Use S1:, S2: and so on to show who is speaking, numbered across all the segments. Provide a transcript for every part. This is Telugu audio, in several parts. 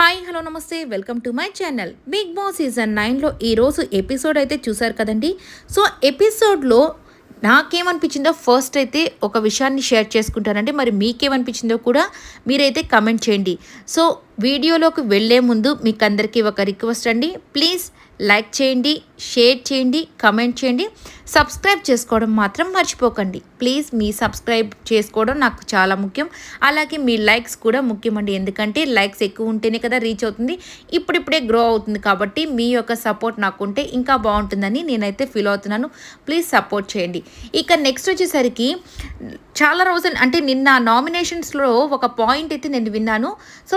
S1: హాయ్ హలో నమస్తే. Welcome to my channel. Big Boss season నైన్లో ఈరోజు ఎపిసోడ్ అయితే చూసారు కదండి. సో ఎపిసోడ్లో నాకేమనిపించిందో ఫస్ట్ అయితే ఒక విషయాన్ని షేర్ చేసుకుంటానండి. మరి మీకేమనిపించిందో కూడా మీరైతే కమెంట్ చేయండి. సో వీడియోలోకి వెళ్ళే ముందు మీకు అందరికీ ఒక రిక్వెస్ట్ అండి. ప్లీజ్ లైక్ చేయండి షేర్ చేయండి కమెంట్ చేయండి. సబ్స్క్రైబ్ చేసుకోవడం మాత్రం మర్చిపోకండి. ప్లీజ్ మీ సబ్స్క్రైబ్ చేసుకోవడం నాకు చాలా ముఖ్యం. అలాగే మీ లైక్స్ కూడా ముఖ్యమండి. ఎందుకంటే లైక్స్ ఎక్కువ ఉంటేనే కదా రీచ్ అవుతుంది. ఇప్పుడిప్పుడే గ్రో అవుతుంది కాబట్టి మీ యొక్క సపోర్ట్ నాకు ఉంటే ఇంకా బాగుంటుందని నేనైతే ఫీల్ అవుతున్నాను. ప్లీజ్ సపోర్ట్ చేయండి. ఇక నెక్స్ట్ వచ్చేసరికి చాలా రోజులు అంటే నిన్న నామినేషన్స్లో ఒక పాయింట్ అయితే నేను విన్నాను. సో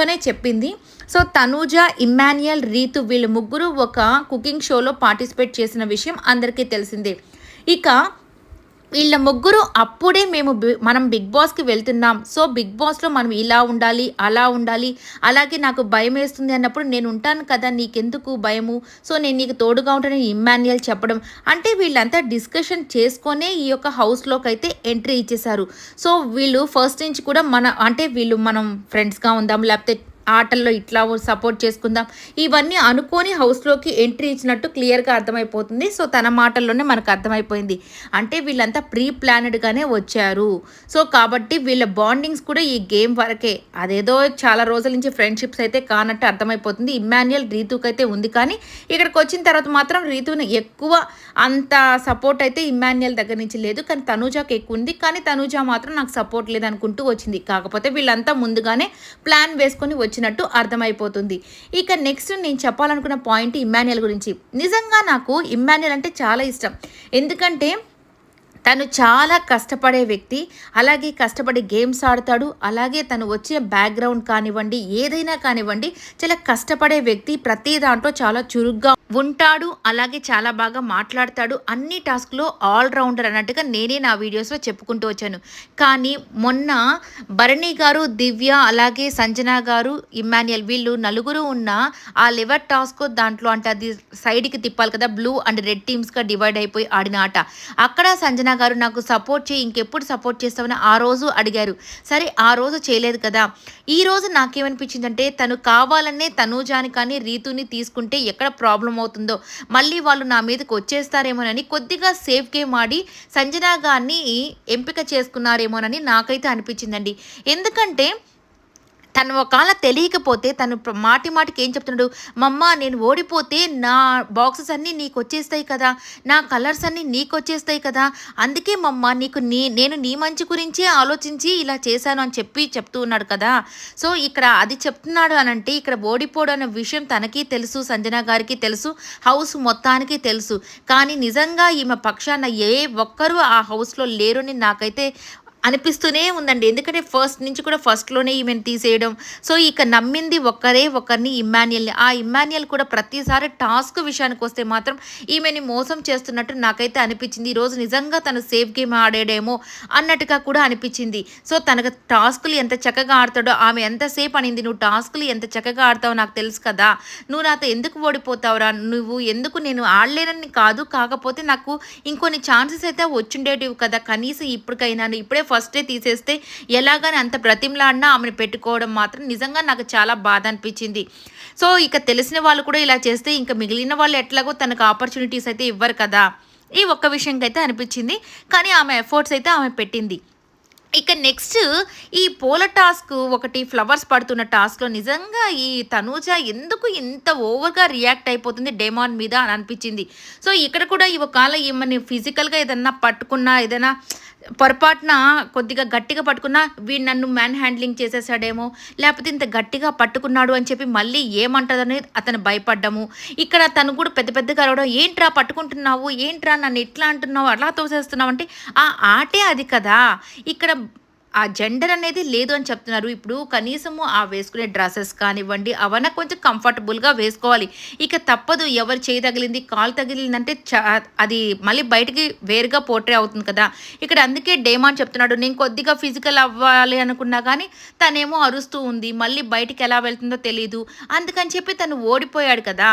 S1: తనూజనే చెప్పింది. సో తనూజ ఇమ్మాన్యుయల్ రీతు వీళ్ళు ముగ్గురు ఒక కుకింగ్ షోలో పార్టిసిపేట్ చేసిన విషయం అందరికీ తెలిసిందే. ఇక వీళ్ళ ముగ్గురు అప్పుడే మేము మనం బిగ్ బాస్కి వెళ్తున్నాం. సో బిగ్ బాస్లో మనం ఇలా ఉండాలి అలా ఉండాలి. అలాగే నాకు భయం వేస్తుంది అన్నప్పుడు నేను ఉంటాను కదా నీకెందుకు భయము? సో నేను నీకు తోడుగా ఉంటానని ఇమ్మాన్యుయల్ చెప్పడం. అంటే వీళ్ళంతా డిస్కషన్ చేసుకొనే ఈ యొక్క హౌస్లోకి అయితే ఎంట్రీ ఇచ్చేశారు. సో వీళ్ళు ఫస్ట్ నుంచి కూడా మన అంటే వీళ్ళు మనం ఫ్రెండ్స్గా ఉందాం లేకపోతే ఆటల్లో ఇట్లా సపోర్ట్ చేసుకుందాం. ఇవన్నీ అనుకోని హౌస్లోకి ఎంట్రీ ఇచ్చినట్టు క్లియర్గా అర్థమైపోతుంది. సో తన మాటల్లోనే మనకు అర్థమైపోయింది. అంటే వీళ్ళంతా ప్రీ ప్లానెడ్గానే వచ్చారు. సో కాబట్టి వీళ్ళ బాండింగ్స్ కూడా ఈ గేమ్ వరకే. అదేదో చాలా రోజుల నుంచి ఫ్రెండ్షిప్స్ అయితే కానట్టు అర్థమైపోతుంది. ఇమ్మాన్యుయల్ రీతుకు అయితే ఉంది కానీ ఇక్కడికి వచ్చిన తర్వాత మాత్రం రీతుని ఎక్కువ అంత సపోర్ట్ అయితే ఇమ్మాన్యుయల్ దగ్గర నుంచి లేదు. కానీ తనూజాకి ఎక్కువ ఉంది. కానీ తనూజా మాత్రం నాకు సపోర్ట్ లేదనుకుంటూ వచ్చింది. కాకపోతే వీళ్ళంతా ముందుగానే ప్లాన్ వేసుకొని వచ్చినట్టు అర్థమైపోతుంది. ఇక నెక్స్ట్ నేను చెప్పాలనుకున్న పాయింట్ ఇమ్మాన్యుయల్ గురించి. నిజంగా నాకు ఇమ్మాన్యుయల్ అంటే చాలా ఇష్టం. ఎందుకంటే తను చాలా కష్టపడే వ్యక్తి అలాగే కష్టపడి గేమ్స్ ఆడతాడు అలాగే తను వచ్చిన బ్యాక్గ్రౌండ్ కానివ్వండి ఏదైనా కానివ్వండి చాలా కష్టపడే వ్యక్తి ప్రతి దాంట్లో చాలా చురుగ్గా ఉంటాడు అలాగే చాలా బాగా మాట్లాడతాడు. అన్ని టాస్క్లో ఆల్రౌండర్ అన్నట్టుగా నేనే నా వీడియోస్లో చెప్పుకుంటూ వచ్చాను. కానీ మొన్న భరణి గారు దివ్య అలాగే సంజన గారు ఇమ్మాన్యుయల్ వీళ్ళు నలుగురు ఉన్న ఆ లివర్ టాస్క్ దాంట్లో అంటే అది సైడ్కి తిప్పాలి కదా బ్లూ అండ్ రెడ్ టీమ్స్గా డివైడ్ అయిపోయి ఆడిన ఆట. అక్కడ సంజన గారు నాకు సపోర్ట్ చేయి ఇంకెప్పుడు సపోర్ట్ చేస్తామని ఆ రోజు అడిగారు. సరే ఆ రోజు చేయలేదు కదా. ఈ రోజు నాకేమనిపించిందంటే తను కావాలనే తనూజాని కానీ రీతుని తీసుకుంటే ఎక్కడ ప్రాబ్లం అవుతుందో మళ్ళీ వాళ్ళు నా మీదకి వచ్చేస్తారేమోనని కొద్దిగా సేఫ్ గేమ్ ఆడి సంజనా గారిని ఎంపిక చేసుకున్నారేమోనని నాకైతే అనిపించిందండి. ఎందుకంటే తను ఒకవేళ తెలియకపోతే తను మాటి మాటికి ఏం చెప్తున్నాడు? మమ్మ నేను ఓడిపోతే నా బాక్సెస్ అన్నీ నీకు వచ్చేస్తాయి కదా. నా కలర్స్ అన్నీ నీకు వచ్చేస్తాయి కదా. అందుకే మమ్మ నీకు నీ నేను నీ మంచి గురించే ఆలోచించి ఇలా చేశాను అని చెప్పి చెప్తూ ఉన్నాడు కదా. సో ఇక్కడ అది చెప్తున్నాడు అని అంటే ఇక్కడ ఓడిపోవడం అనే విషయం తనకి తెలుసు సంజన గారికి తెలుసు హౌస్ మొత్తానికి తెలుసు. కానీ నిజంగా ఈమె పక్షాన ఏ ఒక్కరూ ఆ హౌస్లో లేరని నాకైతే అనిపిస్తూనే ఉందండి. ఎందుకంటే ఫస్ట్ నుంచి కూడా ఫస్ట్లోనే ఈమెను తీసేయడం. సో ఇక నమ్మింది ఒక్కరే ఒకరిని ఇమ్మాన్యుయల్ని. ఆ ఇమ్మాన్యుయల్ కూడా ప్రతిసారి టాస్క్ విషయానికి వస్తే మాత్రం ఈమెని మోసం చేస్తున్నట్టు నాకైతే అనిపించింది. ఈరోజు నిజంగా తను సేఫ్ గేమ్ ఆడాడేమో అన్నట్టుగా కూడా అనిపించింది. సో తనకు టాస్కులు ఎంత చక్కగా ఆడతాడో ఆమె ఎంతసేపు అనింది నువ్వు టాస్కులు ఎంత చక్కగా ఆడతావో నాకు తెలుసు కదా. నువ్వు నాతో ఎందుకు ఓడిపోతావురా? నువ్వు ఎందుకు నేను ఆడలేనని కాదు. కాకపోతే నాకు ఇంకొన్ని ఛాన్సెస్ అయితే వచ్చిండేటివి కదా. కనీసం ఇప్పటికైనా ఇప్పుడే ఫస్టే తీసేస్తే ఎలాగని అంత బ్రతిమలాడినా ఆమెను పెట్టుకోవడం మాత్రం నిజంగా నాకు చాలా బాధ అనిపించింది. సో ఇక తెలిసిన వాళ్ళు కూడా ఇలా చేస్తే ఇంకా మిగిలిన వాళ్ళు ఎట్లాగో తనకు ఆపర్చునిటీస్ అయితే ఇవ్వరు కదా. ఈ ఒక్క విషయంకైతే అయితే అనిపించింది. కానీ ఆమె ఎఫర్ట్స్ అయితే ఆమె పెట్టింది. ఇక నెక్స్ట్ ఈ పూల టాస్క్ ఒకటి ఫ్లవర్స్ పడుతున్న టాస్క్లో నిజంగా ఈ తనూజ ఎందుకు ఇంత ఓవర్గా రియాక్ట్ అయిపోతుంది డేమాన్ మీద అని అనిపించింది. సో ఇక్కడ కూడా ఈ ఒకవేళ ఈమెని ఫిజికల్గా ఏదన్నా పట్టుకున్నా ఏదైనా పొరపాటున కొద్దిగా గట్టిగా పట్టుకున్నా వీడు నన్ను మ్యాన్ హ్యాండ్లింగ్ చేసేసాడేమో లేకపోతే ఇంత గట్టిగా పట్టుకున్నాడు అని చెప్పి మళ్ళీ ఏమంటదని అతను భయపడ్డము. ఇక్కడ తను కూడా పెద్ద పెద్దగా అరవడం ఏంట్రా పట్టుకుంటున్నావు? ఏంట్రా నన్ను ఎట్లా అంటున్నావు? అలా తోసేస్తున్నావు? అంటే ఆ ఆటే అది కదా. ఇక్కడ ఆ జెండర్ అనేది లేదు అని చెప్తున్నారు. ఇప్పుడు కనీసము ఆ వేసుకునే డ్రెస్సెస్ కానివ్వండి అవన్న కొంచెం కంఫర్టబుల్గా వేసుకోవాలి. ఇక తప్పదు ఎవరు చేయి తగిలింది కాలు తగిలిందంటే అది మళ్ళీ బయటికి వేరుగా పోర్ట్రే అవుతుంది కదా. ఇక్కడ అందుకే డేమాన్ చెప్తున్నాడు నేను కొద్దిగా ఫిజికల్ అవ్వాలి అనుకున్నా కానీ తనేమో అరుస్తూ ఉంది. మళ్ళీ బయటికి ఎలా వెళ్తుందో తెలియదు అందుకని చెప్పి తను ఓడిపోయాడు కదా.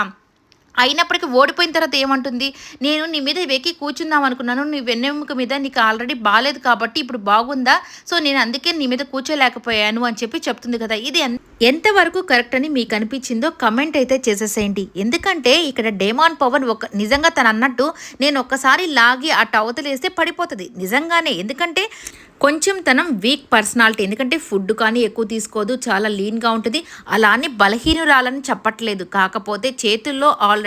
S1: అయినప్పటికీ ఓడిపోయిన తర్వాత ఏమంటుంది? నేను నీ మీద వెక్కి కూర్చుందాం అనుకున్నాను. నీ వెన్నెముక మీద నీకు ఆల్రెడీ బాగాలేదు కాబట్టి ఇప్పుడు బాగుందా? సో నేను అందుకే నీ మీద కూర్చోలేకపోయాను అని చెప్పి చెప్తుంది కదా. ఇది ఎంతవరకు కరెక్ట్ అని మీకు అనిపించిందో కమెంట్ అయితే చేసేసేయండి. ఎందుకంటే ఇక్కడ డేమాన్ పవన్ ఒక నిజంగా తను అన్నట్టు నేను ఒక్కసారి లాగి ఆ టవతలేస్తే పడిపోతుంది. నిజంగానే ఎందుకంటే కొంచెం తనం వీక్ పర్సనాలిటీ ఎందుకంటే ఫుడ్ కానీ ఎక్కువ తీసుకోదు చాలా లీన్గా ఉంటుంది. అలానే బలహీనురాలని చెప్పట్లేదు. కాకపోతే చేతుల్లో ఆల్రెడీ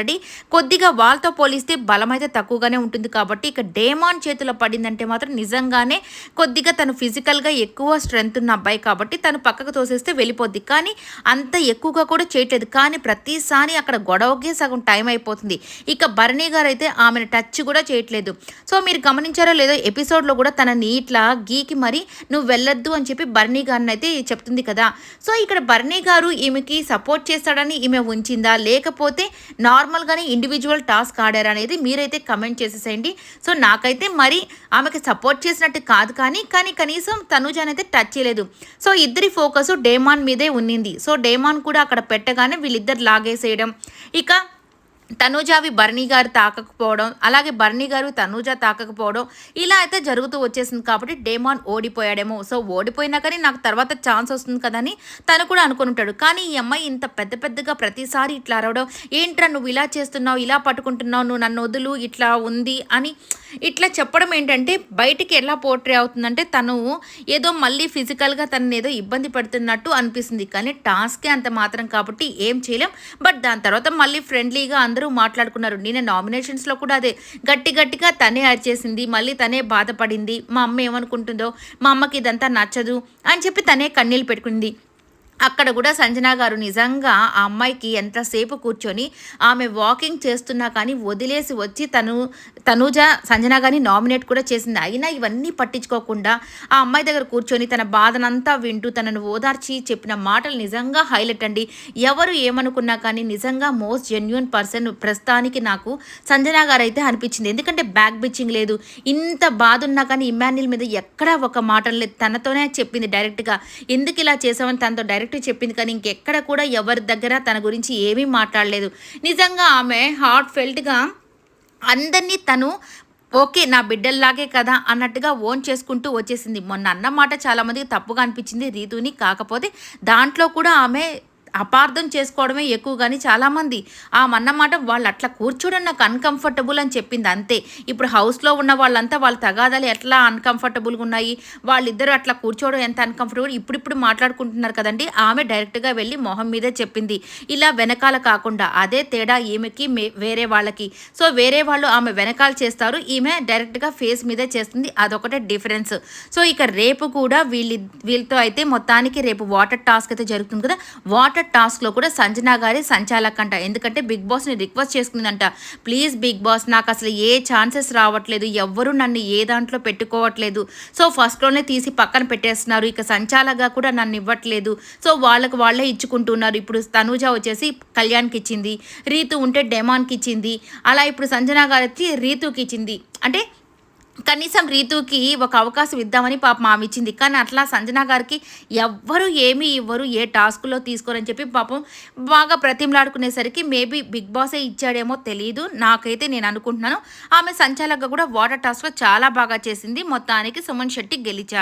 S1: కొద్దిగా వాళ్ళతో పోలిస్తే బలం అయితే తక్కువగానే ఉంటుంది కాబట్టి ఇక డేమాన్ చేతిలో పడిందంటే మాత్రం నిజంగానే కొద్దిగా తను ఫిజికల్గా ఎక్కువ స్ట్రెంగ్త్ ఉన్న అబ్బాయి కాబట్టి తను పక్కకు తోసేస్తే వెళ్ళిపోద్ది. కానీ అంత ఎక్కువగా కూడా చేయట్లేదు. కానీ ప్రతిసారి అక్కడ గొడవకే సగం టైం అయిపోతుంది. ఇక భరణి గారు అయితే ఆమెను టచ్ కూడా చేయట్లేదు. సో మీరు గమనించారో లేదో ఎపిసోడ్లో కూడా తన నీట్లా గీకి మరి నువ్వు వెళ్ళొద్దు అని చెప్పి బర్నీ గారిని అయితే చెప్తుంది కదా. సో ఇక్కడ బర్నీ గారు ఈమెకి సపోర్ట్ చేస్తాడని ఈమె ఉంచిందా? లేకపోతే నా నార్మల్గానే ఇండివిజువల్ టాస్క్ ఆడారా అనేది మీరైతే కమెంట్ చేసేసేయండి. సో నాకైతే మరి ఆమెకి సపోర్ట్ చేసినట్టు కాదు కానీ కానీ కనీసం తనుజాన్ అయితే టచ్ చేయలేదు. సో ఇద్దరి ఫోకస్ డేమాన్ మీదే ఉన్నింది. సో డేమాన్ కూడా అక్కడ పెట్టగానే వీళ్ళిద్దరు లాగేసేయడం. ఇక తనూజావి భరణి గారు తాకకపోవడం అలాగే భరణి గారు తనూజ తాకకపోవడం ఇలా అయితే జరుగుతూ వచ్చేసింది కాబట్టి డేమాన్ ఓడిపోయాడేమో. సో ఓడిపోయినా కానీ నాకు తర్వాత ఛాన్స్ వస్తుంది కదని తను కూడా అనుకుని ఉంటాడు కానీ ఈ అమ్మాయి ఇంత పెద్ద పెద్దగా ప్రతిసారి ఇట్లా అరవడం ఏంట్రా నువ్వు ఇలా చేస్తున్నావు ఇలా పట్టుకుంటున్నావు నువ్వు నన్ను వదులు ఇట్లా ఉంది అని ఇట్లా చెప్పడం ఏంటంటే బయటికి ఎలా పోర్ట్రే అవుతుందంటే తను ఏదో మళ్ళీ ఫిజికల్గా తనని ఏదో ఇబ్బంది పడుతున్నట్టు అనిపిస్తుంది. కానీ టాస్కే అంత మాత్రం కాబట్టి ఏం చేయలేం. బట్ దాని తర్వాత మళ్ళీ ఫ్రెండ్లీగా అందరూ మాట్లాడుకున్నారు. నేను నామినేషన్స్లో కూడా అదే గట్టి గట్టిగా తనే అరిచేసింది మళ్ళీ తనే బాధపడింది. మా అమ్మ ఏమనుకుంటుందో మా అమ్మకి ఇదంతా నచ్చదు అని చెప్పి తనే కన్నీళ్ళు పెట్టుకుంది. అక్కడ కూడా సంజన గారు నిజంగా ఆ అమ్మాయికి ఎంతసేపు కూర్చొని ఆమె వాకింగ్ చేస్తున్నా కానీ వదిలేసి వచ్చి తను తనూజ సంజన గారిని నామినేట్ కూడా చేసింది. అయినా ఇవన్నీ పట్టించుకోకుండా ఆ అమ్మాయి దగ్గర కూర్చొని తన బాధనంతా వింటూ తనను ఓదార్చి చెప్పిన మాటలు నిజంగా హైలైట్ అండి. ఎవరు ఏమనుకున్నా కానీ నిజంగా మోస్ట్ జెన్యున్ పర్సన్ ప్రస్తుతానికి నాకు సంజన గారు అయితే అనిపించింది. ఎందుకంటే బ్యాక్ బిచ్చింగ్ లేదు. ఇంత బాధ ఉన్నా కానీ ఇమాన్యుల్ మీద ఎక్కడా ఒక మాటలు లేదు. తనతోనే చెప్పింది డైరెక్ట్గా ఎందుకు ఇలా చేసామని తనతో డైరెక్ట్ డైరెక్ట్ చెప్పింది కానీ ఇంకెక్కడ కూడా ఎవరి దగ్గర తన గురించి ఏమీ మాట్లాడలేదు. నిజంగా ఆమె హార్ట్ ఫెల్ట్గా అందరినీ తను ఓకే నా బిడ్డల్లాగే కదా అన్నట్టుగా ఓన్ చేసుకుంటూ వచ్చేసింది. మొన్న అన్నమాట చాలామందికి తప్పుగా అనిపించింది. రీతుని కాకపోతే దాంట్లో కూడా ఆమె అపార్థం చేసుకోవడమే ఎక్కువ కానీ చాలామంది ఆ మన్నమాట వాళ్ళు అట్లా కూర్చోడం నాకు అన్కంఫర్టబుల్ అని చెప్పింది అంతే. ఇప్పుడు హౌస్లో ఉన్న వాళ్ళంతా వాళ్ళ తగాదాలు ఎట్లా అన్కంఫర్టబుల్గా ఉన్నాయి? వాళ్ళిద్దరూ అట్లా కూర్చోవడం ఎంత అన్కంఫర్టబుల్ ఇప్పుడిప్పుడు మాట్లాడుకుంటున్నారు కదండి? ఆమె డైరెక్ట్గా వెళ్ళి మొహం మీదే చెప్పింది. ఇలా వెనకాల కాకుండా అదే తేడా ఈమెకి వేరే వాళ్ళకి. సో వేరే వాళ్ళు ఆమె వెనకాల చేస్తారు. ఈమె డైరెక్ట్గా ఫేస్ మీదే చేస్తుంది. అదొకటే డిఫరెన్స్ సో ఇక రేపు కూడా వీళ్ళి వీళ్ళతో అయితే మొత్తానికి రేపు వాటర్ టాస్క్ అయితే జరుగుతుంది కదా? వాటర్ టాస్క్ టాస్క్లో కూడా సంజనా గారి సంచాలకంట. ఎందుకంటే బిగ్ బాస్ని రిక్వెస్ట్ చేసుకుందంట. ప్లీజ్ బిగ్ బాస్ నాకు అసలు ఏ ఛాన్సెస్ రావట్లేదు. ఎవ్వరూ నన్ను ఏ దాంట్లో పెట్టుకోవట్లేదు. సో ఫస్ట్లోనే తీసి పక్కన పెట్టేస్తున్నారు. ఇక సంచాలగా కూడా నన్ను ఇవ్వట్లేదు. సో వాళ్ళకు వాళ్ళే ఇచ్చుకుంటున్నారు. ఇప్పుడు తనూజ వచ్చేసి కళ్యాణ్కి ఇచ్చింది రీతు ఉంటే డెమాన్కి ఇచ్చింది అలా ఇప్పుడు సంజనా గారి వచ్చి రీతుకి ఇచ్చింది అంటే కనీసం రీతుకి ఒక అవకాశం ఇద్దామని పాప ఆమె ఇచ్చింది. కానీ అట్లా సంజన గారికి ఎవ్వరు ఏమీ ఇవ్వరు ఏ టాస్క్లో తీసుకోరని చెప్పి పాపం బాగా ప్రతిమలాడుకునేసరికి మేబీ బిగ్ బాసే ఇచ్చాడేమో తెలియదు నాకైతే నేను అనుకుంటున్నాను. ఆమె సంచాలకగా కూడా వాటర్ టాస్క్లో చాలా బాగా చేసింది. మొత్తానికి సుమన్ శెట్టి గెలిచాడు.